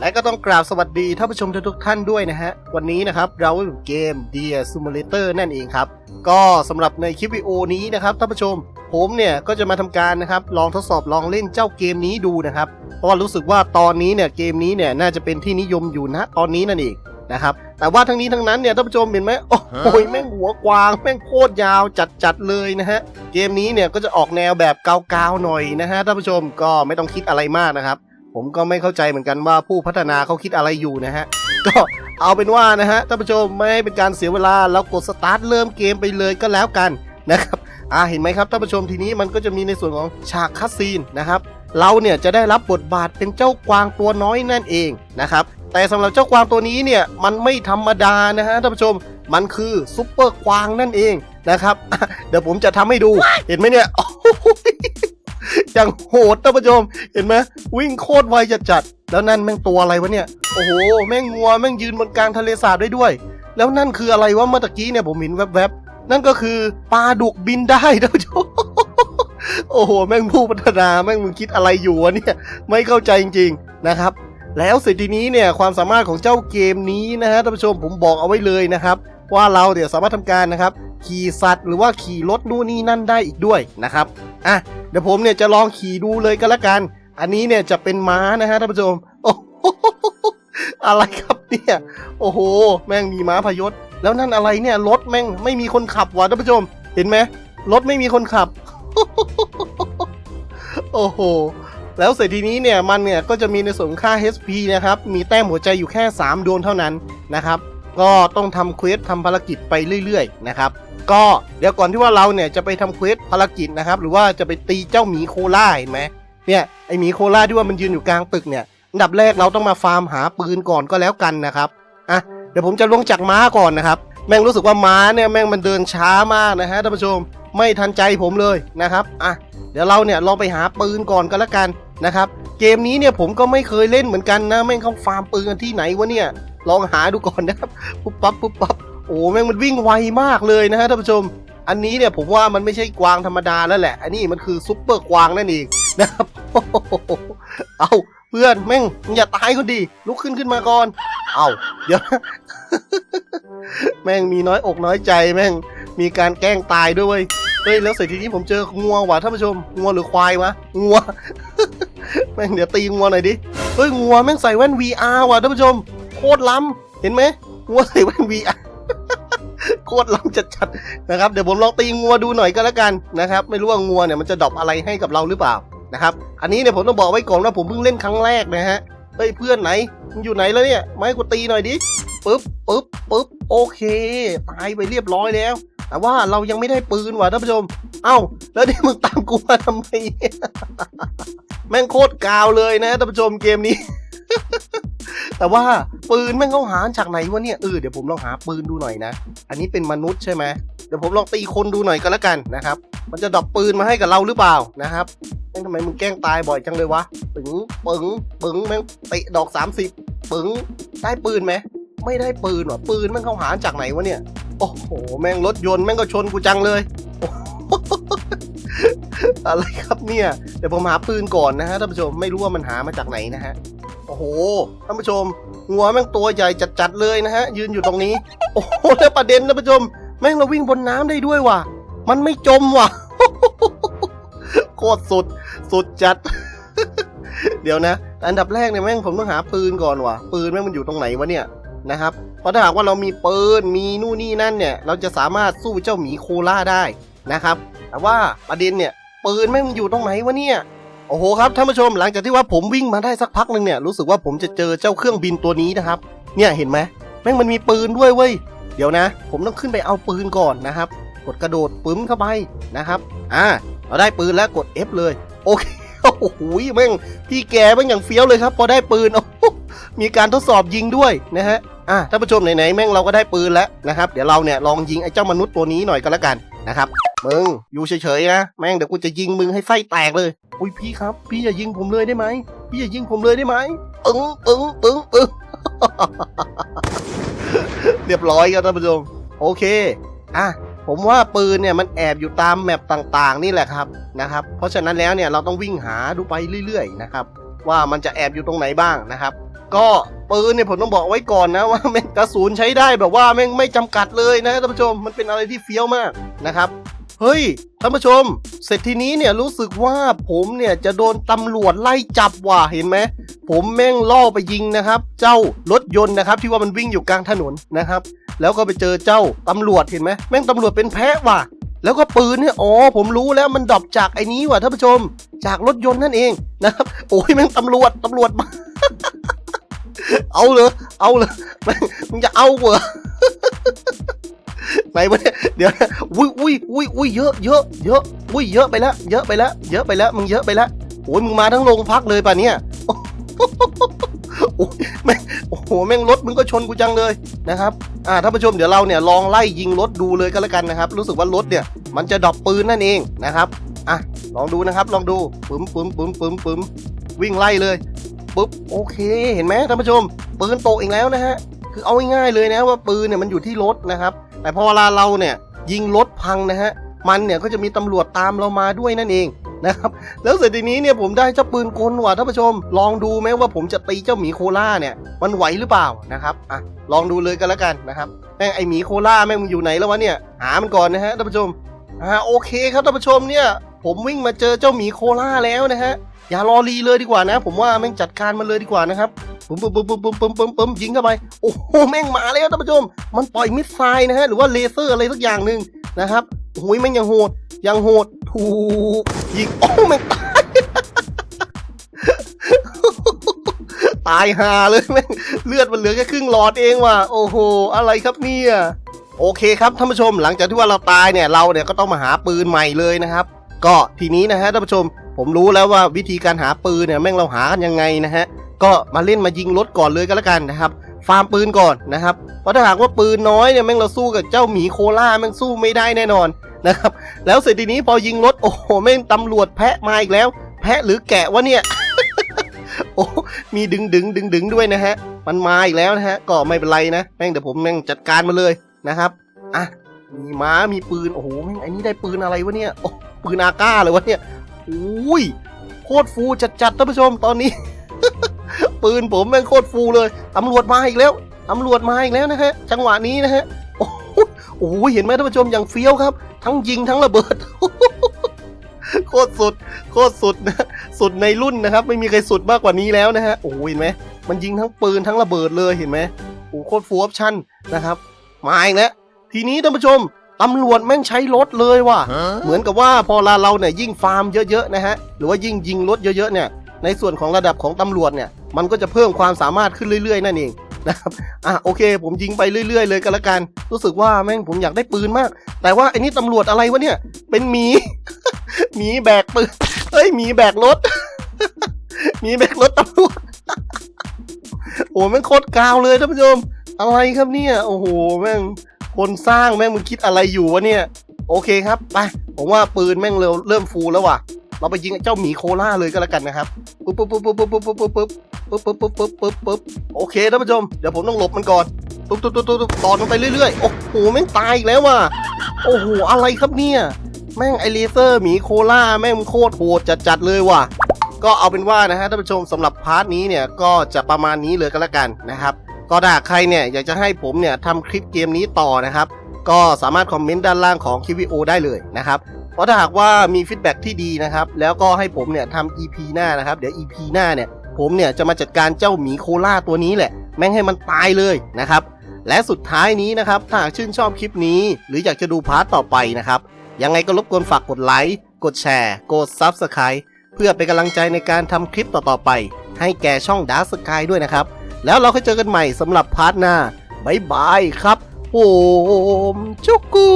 และก็ต้องกราบสวัสดีท่านผู้ชมทุกๆท่านด้วยนะฮะ วันนี้นะครับเราอยู่เกม Dear Simulator นั่นเองครับ ก็สำหรับในคลิปวิดีโอนี้นะครับท่านผู้ชม ผมเนี่ยก็จะมาทำการนะครับลองทดสอบลองเล่นเจ้าเกมนี้ดูนะครับ เพราะว่ารู้สึกว่าตอนนี้เนี่ยเกมนี้เนี่ยน่าจะเป็นที่นิยมอยู่นะตอนนี้นั่นเองนะครับ แต่ว่าทั้งนี้ทั้งนั้นเนี่ยท่านผู้ชมเห็นไหมโอ้โหแม่งหัวกวางแม่งโคตรยาวจัดๆเลยนะฮะ เกมนี้เนี่ยก็จะออกแนวแบบเกาๆหน่อยนะฮะท่านผู้ชมก็ไม่ต้องคิดอะไรมากนะครับ ผมก็ไม่เข้าใจเหมือนกันว่าผู้พัฒนาเขาคิดอะไรอยู่นะฮะ ก็เอาเป็นว่านะฮะท่านผู้ชมไม่ให้เป็นการเสียเวลาเรากดสตาร์ทเริ่มเกมไปเลยก็แล้วกันนะครับอ่าเห็นไหมครับท่านผู้ชมทีนี้มันก็จะมีในส่วนของฉากคัสซีนนะครับเราเนี่ยจะได้รับบทบาทเป็นเจ้ากวางตัวน้อยนั่นเองนะครับแต่สำหรับเจ้ากวางตัวนี้เนี่ยมันไม่ธรรมดานะฮะท่านผู้ชมมันคือซุปเปอร์กวางนั่นเองนะครับเดี๋ยวผมจะทำให้ดูเห็นไหมเนี่ยโอ้โห อย่างโหดท่านผู้ชม เห็นไหมวิ่งโคตรไวจัดจัดๆแล้วนั่นแม่งตัวอะไรวะเนี่ย โอ้โห แม่งงัวแม่งยืนบนกลางทะเลสาบได้ด้วย แล้วนั่นคืออะไรวะเมื่อกี้เนี่ยผมเห็นแวบๆ นั่นก็คือปลาดุกบินได้ท่านผู้ชม โอ้โห แม่งผู้พัฒนาแม่งมึงคิดอะไรอยู่วะเนี่ย ไม่เข้าใจจริงๆนะครับแล้วเสร็จทีนี้เนี่ยความสามารถของเจ้าเกมนี้นะฮะท่านผู้ชมผมบอกเอาไว้เลยนะครับ ว่าเราเดี๋ยวสามารถทำการนะครับ ขี่สัตว์หรือว่าขี่รถนู่นนี่นั่นได้อีกด้วยนะครับอะเดี๋ยวผมเนี่ยจะลองขี่ดูเลยก็แล้วกัน อันนี้เนี่ยจะเป็นม้านะฮะท่านผู้ชมโอ้โหอะไรครับเนี่ยโอ้โห แม่งมีม้าพยศ แล้วนั่นอะไรเนี่ยรถแม่งไม่มีคนขับว่ะท่านผู้ชม เห็นไหมรถไม่มีคนขับ โอ้โห แล้วเสร็จทีนี้เนี่ยมันเนี่ยก็จะมีในส่วนค่า HP นะครับ มีแต้มหัวใจอยู่แค่ 3 ดวงเท่านั้นนะครับ ก็ต้องทำเควสทำภารกิจไปเรื่อย ๆ นะครับ ก็เดี๋ยวก่อนที่ว่าเราเนี่ยจะไปทำเควสภารกิจนะครับ หรือว่าจะไปตีเจ้าหมีโคล่าเห็นไหมเนี่ยไอหมีโคล่าที่ว่ามันยืนอยู่กลางตึกเนี่ยอันดับแรกเราต้องมาฟาร์มหาปืนก่อนก็แล้วกันนะครับอะเดี๋ยวผมจะลงจากม้าก่อนนะครับแม่งรู้สึกว่าม้าเนี่ยแม่งมันเดินช้ามากนะฮะท่านผู้ชมไม่ทันใจผมเลยนะครับอะเดี๋ยวเราเนี่ยลองไปหาปืนก่อนก็แล้วกันนะครับเกมนี้เนี่ยผมก็ไม่เคยเล่นเหมือนกันนะแม่งเขาฟาร์มปืนกันที่ไหนวะเนี่ยลองหาดูก่อนนะครับปุ๊บปั๊บปุ๊บปั๊บ โอ้แม่งมันวิ่งไวมากเลยนะฮะท่านผู้ชม อันนี้เนี่ยผมว่ามันไม่ใช่กวางธรรมดาแล้วแหละ อันนี้มันคือซุปเปอร์กวางนั่นเองนะครับเอาเพื่อนแม่งอย่าตายคนดี ลุกขึ้นขึ้นมาก่อน เอาเดี๋ยวแม่งมีน้อยอกน้อยใจแม่งมีการแกล้งตายด้วยเวยเฮ้ยแล้วเสร็จทีนี้ผมเจองัวว่ะท่านผู้ชมงัวหรือควายวะงัวแม่งเดี๋ยวตีงัวหน่อยดิเฮ้ยงัวแม่งใส่แว่น VR ว่ะท่านผู้ชมโคตรล้ำเห็นไหมงัวใส่แว่น VR โคตรล้ำจัดๆนะครับเดี๋ยวผมลองตีงัวดูหน่อยก็แล้วกันนะครับ ไม่รู้ว่างัวเนี่ยมันจะดอปอะไรให้กับเราหรือเปล่านะครับ อันนี้เนี่ยผมต้องบอกไว้ก่อนว่าผมเพิ่งเล่นครั้งแรกนะฮะเฮ้ยเพื่อนไหนมึงอยู่ไหนแล้วเนี่ยมาให้กูตีหน่อยดิปึ๊บปึ๊บปึ๊บโอเคตายไปเรียบร้อยแล้ว แต่ว่าเรายังไม่ได้ปืนว่ะท่านผู้ชม เอ้า แล้วนี่มึงตามกูมาทำไมแม่งโคตรกาวเลยนะท่านผู้ชมเกมนี้ แต่ว่าปืนแม่งเขาหาจากไหนวะเนี่ยเออเดี๋ยวผมลองหาปืนดูหน่อยนะ อันนี้เป็นมนุษย์ใช่ไหมเดี๋ยวผมลองตีคนดูหน่อยก็แล้วกันนะครับ มันจะดรอปปืนมาให้กับเราหรือเปล่านะครับแม่งทำไมมึงแกล้งตายบ่อยจังเลยวะปึ๋งปึ๋งปึ๋งแม่งเตะดอก 30ปึ๋งได้ปืนไหมไม่ได้ปืนว่ะปืนแม่งเขาหาจากไหนวะเนี่ยโอ้โหแม่งรถยนต์แม่งก็ชนกูจังเลยอะไรครับเนี่ยเดี๋ยวผมหาปืนก่อนนะฮะท่านผู้ชมไม่รู้ว่ามันหามาจากไหนนะฮะ โอ้โหท่านผู้ชมงัวแม่งตัวใหญ่จัดๆเลยนะฮะ ยืนอยู่ตรงนี้ โอ้โหแล้วประเด็นท่านผู้ชม แม่งเราวิ่งบนน้ำได้ด้วยว่ะ มันไม่จมว่ะโคตรสุดสุดจัด เดี๋ยวนะ อันดับแรกเนี่ยแม่งผมต้องหาปืนก่อนว่ะ ปืนแม่งมันอยู่ตรงไหนวะเนี่ยนะครับ เพราะถ้าหากว่าเรามีปืนมีนู่นนี่นั่นเนี่ย เราจะสามารถสู้เจ้าหมีโคล่าได้นะครับ แต่ว่าประเด็นเนี่ยปืนแม่งอยู่ตรงไหนวะเนี่ย โอ้โหครับท่านผู้ชมหลังจากที่ว่าผมวิ่งมาได้สักพักหนึ่งเนี่ยรู้สึกว่าผมจะเจอเจ้าเครื่องบินตัวนี้นะครับ เนี่ยเห็นไหมแม่งมันมีปืนด้วยเว้ยเดี๋ยวนะ ผมต้องขึ้นไปเอาปืนก่อนนะครับ กดกระโดดปึ้มเข้าไปนะครับอ่าเราได้ปืนแล้วกด F เลยโอเคโอ้โหแม่งพี่แกแม่งอย่างเฟี้ยวเลยครับ พอได้ปืนโอ้มีการทดสอบยิงด้วยนะฮะ อะท่านผู้ชมไหนๆแม่งเราก็ได้ปืนแล้วนะครับเดี๋ยวเราเนี่ยลองยิงไอ้เจ้ามนุษย์ตัวนี้หน่อยก็แล้วกันนะครับมึงอยู่เฉยๆนะแม่งเดี๋ยวกูจะยิงมึงให้ไส้แตกเลยอุ้ยพี่ครับ พี่อย่ายิงผมเลยได้ไหมพี่อย่ายิงผมเลยได้ไหมตึงตึงตึงตึงเรียบร้อยครับท่านผู้ชมโอเคอะผมว่าปืนเนี่ยมันแอบอยู่ตามแมปต่างๆ นี่แหละครับนะครับ เพราะฉะนั้นแล้วเนี่ยเราต้องวิ่งหาดูไปเรื่อย ๆ นะครับ ว่ามันจะแอบอยู่ตรงไหนบ้างนะครับ ก็ ปืนเนี่ยผมต้องบอกไว้ก่อนนะว่าแม่งกระสุนใช้ได้แบบว่าแม่งไม่จำกัดเลยนะท่านผู้ชมมันเป็นอะไรที่เฟี้ยวมากนะครับเฮ้ยท่านผู้ชม เสร็จทีนี้เนี่ยรู้สึกว่าผมเนี่ยจะโดนตำรวจไล่จับว่ะเห็นไหมผมแม่งล่อไปยิงนะครับ เจ้ารถยนต์นะครับ ที่ว่ามันวิ่งอยู่กลางถนนนะครับ แล้วก็ไปเจอเจ้าตำรวจเห็นไหมแม่งตำรวจเป็นแพะว่ะ แล้วก็ปืนเนี่ยอ๋อผมรู้แล้วมันดรอปจากไอ้นี้ว่ะท่านผู้ชม จากรถยนต์นั่นเองนะครับโอ้ยแม่งตำรวจตำรวจมา เอาเลยเอาเลยมึงจะเอาเหรอไหนวะเนี่ยเดี๋ยวอุ้ยอุ้ยอุ้ยอุ้ยเยอะเยอะเยอะอุ้ยเยอะไปแล้วเยอะไปแล้วเยอะไปแล้วมึงเยอะไปแล้วโอ้ยมึงมาทั้งโรงพักเลยป่ะเนี่ยโอ้ยแม่งโอ้โหแม่งรถมึงก็ชนกูจังเลยนะครับอ่าท่านผู้ชมเดี๋ยวเราเนี่ยลองไล่ยิงรถดูเลยก็แล้วกันนะครับ รู้สึกว่ารถเนี่ย มันจะดรอปปืนนั่นเองนะครับอะลองดูนะครับ ลองดูปึ้มปึ้มปึ้มปึ้มปึ้มวิ่งไล่เลย ปุ๊บโอเคเห็นไหมท่านผู้ชม ปืนตกอีกแล้วนะฮะคือเอาง่ายๆเลยนะว่าปืนเนี่ยมันอยู่ที่รถนะครับ แต่พอเวลาเราเนี่ยยิงรถพังนะฮะมันเนี่ยก็จะมีตำรวจตามเรามาด้วยนั่นเองนะครับแล้วเสร็จทีนี้เนี่ยผมได้เจ้าปืนกลว่ะท่านผู้ชม ลองดูไหมว่าผมจะตีเจ้าหมีโคล่าเนี่ย มันไหวหรือเปล่านะครับอะลองดูเลยกันแล้วกันนะครับแม่งไอหมีโคล่าแม่งมันอยู่ไหนแล้ววะเนี่ย หามันก่อนนะฮะท่านผู้ชมอ่าโอเคครับท่านผู้ชมเนี่ย ผมวิ่งมาเจอเจ้าหมีโคล่าแล้วนะฮะ อย่ารอรีเลยดีกว่านะ ผมว่าแม่งจัดการมันเลยดีกว่านะครับปุ๊มปุ๊มปุ๊มปุ๊มปุ๊มปุ๊มปุ๊มปุ๊มยิงเข้าไปโอ้โหแม่งมาแล้วท่านผู้ชม มันปล่อยมิสไซล์นะฮะหรือว่าเลเซอร์อะไรสักอย่างหนึ่งนะครับโอ้ยแม่งยังโหดยังโหดถูกยิงโอ้แม่งตายตายหาเลยแม่งเลือดมันเหลือแค่ครึ่งหลอดเองว่ะโอ้โหอะไรครับเนี่ยโอเคครับท่านผู้ชมหลังจากที่ว่าเราตายเนี่ยเราเนี่ยก็ต้องมาหาปืนใหม่เลยนะครับ ก็ทีนี้นะฮะท่านผู้ชม ผมรู้แล้วว่าวิธีการหาปืนเนี่ยแม่งเราหากันยังไงนะฮะก็มาเล่นมายิงรถก่อนเลยก็แล้วกันนะครับ ฟาร์มปืนก่อนนะครับเพราะถ้าหากว่าปืนน้อยเนี่ยแม่งเราสู้กับเจ้าหมีโคล่าแม่งสู้ไม่ได้แน่นอนนะครับแล้วเสร็จทีนี้พอยิงรถโอ้โหแม่งตำรวจแพะมาอีกแล้ว แพะหรือแกะวะเนี่ยโอ้มีดึงดึงดึงดึงด้วยนะฮะ มันมาอีกแล้วนะฮะ ก็ไม่เป็นไรนะ แม่งเดี๋ยวผมแม่งจัดการมาเลยนะครับ อะ มีม้า มีปืน โอ้โห แม่งไอ้นี่ได้ปืนอะไรวะเนี่ย โอ้ ปืนอาก้าเลยวะเนี่ย อ้ยโคตรฟูจัดจัดๆท่านผู้ชมตอนนี้ ปืนผมแม่งโคตรฟูเลยตำรวจมาอีกแล้วตำรวจมาอีกแล้วนะฮะจังหวะนี้นะฮะโอ้โหเห็นไหมท่านผู้ชมอย่างเฟี้ยวครับ ทั้งยิงทั้งระเบิดโคตรสุดโคตรสุดนะสุดในรุ่นนะครับ ไม่มีใครสุดมากกว่านี้แล้วนะฮะโอ้โหเห็นไหมมันยิงทั้งปืนทั้งระเบิดเลยเห็นไหมโอ้โหโคตรฟูออปชั่นนะครับมาอีกแล้วทีนี้ท่านผู้ชม ตำรวจแม่งใช้รถเลยว่ะ เหมือนกับว่าพอเราเราเนี่ยยิ่งฟาร์มเยอะๆนะฮะ หรือว่ายิ่งยิงรถเยอะๆเนี่ย ในส่วนของระดับของตำรวจเนี่ย มันก็จะเพิ่มความสามารถขึ้นเรื่อยๆ นั่นเองนะครับ อะโอเค ผมยิงไปเรื่อยๆ เลยก็แล้วกัน รู้สึกว่าแม่งผมอยากได้ปืนมาก แต่ว่าไอ้นี่ตำรวจอะไรวะเนี่ย เป็นหมี หมีแบกปืน เฮ้ยหมีแบกรถ หมีแบกรถตำรวจ โอ้แม่งโคตรกาวเลยท่านผู้ชม อะไรครับเนี่ย โอ้โหแม่ง คนสร้างแม่งมึงคิดอะไรอยู่วะเนี่ย โอเคครับไปผมว่าปืนแม่งเริ่มเริ่มฟูแล้วว่ะ เราไปยิงเจ้าหมีโคล่าเลยก็แล้วกันนะครับปุ๊บปุ๊บปุ๊บปุ๊บปุ๊บปุ๊บปุ๊บปุ๊บปุ๊บปุ๊บปุ๊บปุ๊บปุ๊บปุ๊บโอเคท่านผู้ชมเดี๋ยวผมต้องหลบมันก่อนปุ๊บปุ๊บปุ๊บปุ๊บต่อมันไปเรื่อยๆ โอ้โหแม่งตายอีกแล้วว่ะโอ้โหอะไรครับเนี่ยแม่งไอเลเซอร์หมีโคล่าแม่งโคตรโหดจัดๆเลยว่ะก็เอาเป็นว่านะฮะท่านผู้ชมสำหรับพาร์ทนี้เนี่ยก็จะประมาณนี้เลยก็แล้วกันนะครับ ก็ถ้าหากใครเนี่ยอยากจะให้ผมเนี่ยทำคลิปเกมนี้ต่อนะครับ ก็สามารถคอมเมนต์ด้านล่างของคลิปวิดีโอได้เลยนะครับเพราะถ้าหากว่ามีฟีดแบ็กที่ดีนะครับ แล้วก็ให้ผมเนี่ยทำ EP หน้านะครับ เดี๋ยว EP หน้าเนี่ยผมเนี่ยจะมาจัดการเจ้าหมีโคล่าตัวนี้แหละ แม่งให้มันตายเลยนะครับ และสุดท้ายนี้นะครับ ถ้าหากชื่นชอบคลิปนี้ หรืออยากจะดูพาร์ทต่อไปนะครับ ยังไงก็รบกวนฝากกดไลค์ กดแชร์ กด Subscribe เพื่อเป็นกำลังใจในการทำคลิปต่อๆไป ให้แก่ช่อง Dark Sky ด้วยนะครับ แล้วเราค่อยเจอกันใหม่สำหรับพาร์ทหน้าบายบายครับ ผมชุกกู